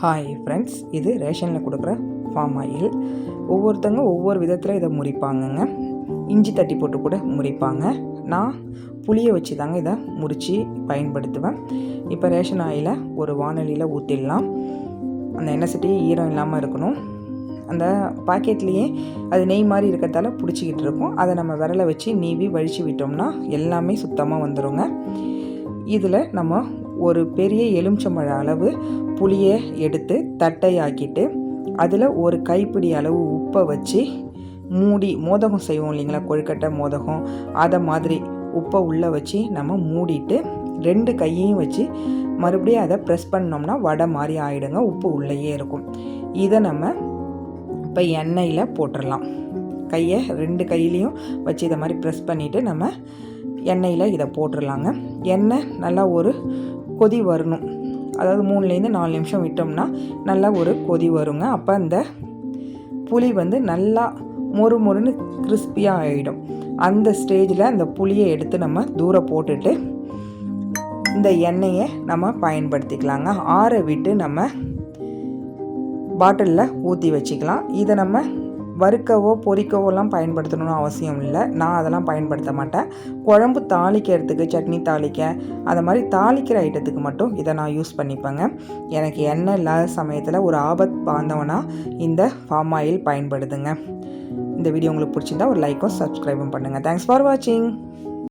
Hi friends இது ரேஷனில் கொடுக்குற form oil ஒவ்வொருத்தங்க ஒவ்வொரு விதத்தில் இதை முறிப்பாங்கங்க. இஞ்சி தட்டி போட்டு கூட முறிப்பாங்க. நான் புளியை வச்சு தாங்க இதை முறித்து பயன்படுத்துவேன். இப்போ ரேஷன் ஆயிலை ஒரு வானொலியில் ஊற்றிடலாம் அந்த எண்ணெய் சட்டி ஈரம் இல்லாமல் இருக்கணும். அந்த பாக்கெட்லேயே அது நெய் மாதிரி இருக்கிறதால பிடிச்சிக்கிட்டு இருக்கும். அதை நம்ம விரலை வச்சு நீவி வழித்து விட்டோம்னா எல்லாமே சுத்தமாக வந்துடுங்க இதில் நம்ம ஒரு பெரிய எலுமிச்சம்பழ அளவு புளியை எடுத்து தட்டையாக்கிட்டு அதில் ஒரு கைப்பிடி அளவு உப்பை வச்சு மூடி மோதகம் செய்வோம் இல்லைங்களா கொழுக்கட்டை மோதகம். அதை மாதிரி உப்பை உள்ளே வச்சு நம்ம மூடிட்டு ரெண்டு கையையும் வச்சு மறுபடியும் அதை ப்ரெஸ் பண்ணோம்னா வடை மாதிரி ஆகிடுங்க உப்பு உள்ளேயே இருக்கும். இதை நம்ம இப்போ எண்ணெயில் போட்டுடலாம். கையை ரெண்டு கையிலையும் வச்சு இதை மாதிரி ப்ரெஸ் பண்ணிவிட்டு நம்ம எண்ணெயில் இதை போட்டுடலாங்க எண்ணெய் நல்லா ஒரு கொதி வரணும். அதாவது மூணுலேருந்து நாலு நிமிஷம் விட்டோம்னா நல்லா ஒரு கொதி வருங்க. அப்போ அந்த புளி வந்து நல்லா மொறு மொறுன்னு கிறிஸ்பியாக ஆகிடும் அந்த ஸ்டேஜில் அந்த புளியை எடுத்து நம்ம தூர போட்டுட்டு இந்த எண்ணெயை நம்ம பயன்படுத்திக்கலாங்க. ஆற விட்டு நம்ம பாட்டிலில் ஊற்றி வச்சுக்கலாம். இதை நம்ம வறுக்கவோ பொரிக்கவோலாம் பயன்படுத்தணும்னு அவசியம் இல்லை. நான் அதெல்லாம் பயன்படுத்த மாட்டேன். குழம்பு தாளிக்கிறதுக்கு சட்னி தாளிக்க அதை மாதிரி தாளிக்கிற ஐட்டத்துக்கு மட்டும் இதை நான் யூஸ் பண்ணிப்பேங்க. எனக்கு எண்ணெய் இல்லாத சமயத்தில் ஒரு ஆபத் பாந்தவனா இந்த ஃபார்ம் ஆயில் பயன்படுதுங்க. இந்த வீடியோ உங்களுக்கு பிடிச்சிருந்தா ஒரு லைக்கும் சப்ஸ்கிரைபும் பண்ணுங்கள் தேங்க்ஸ் ஃபார் வாட்சிங்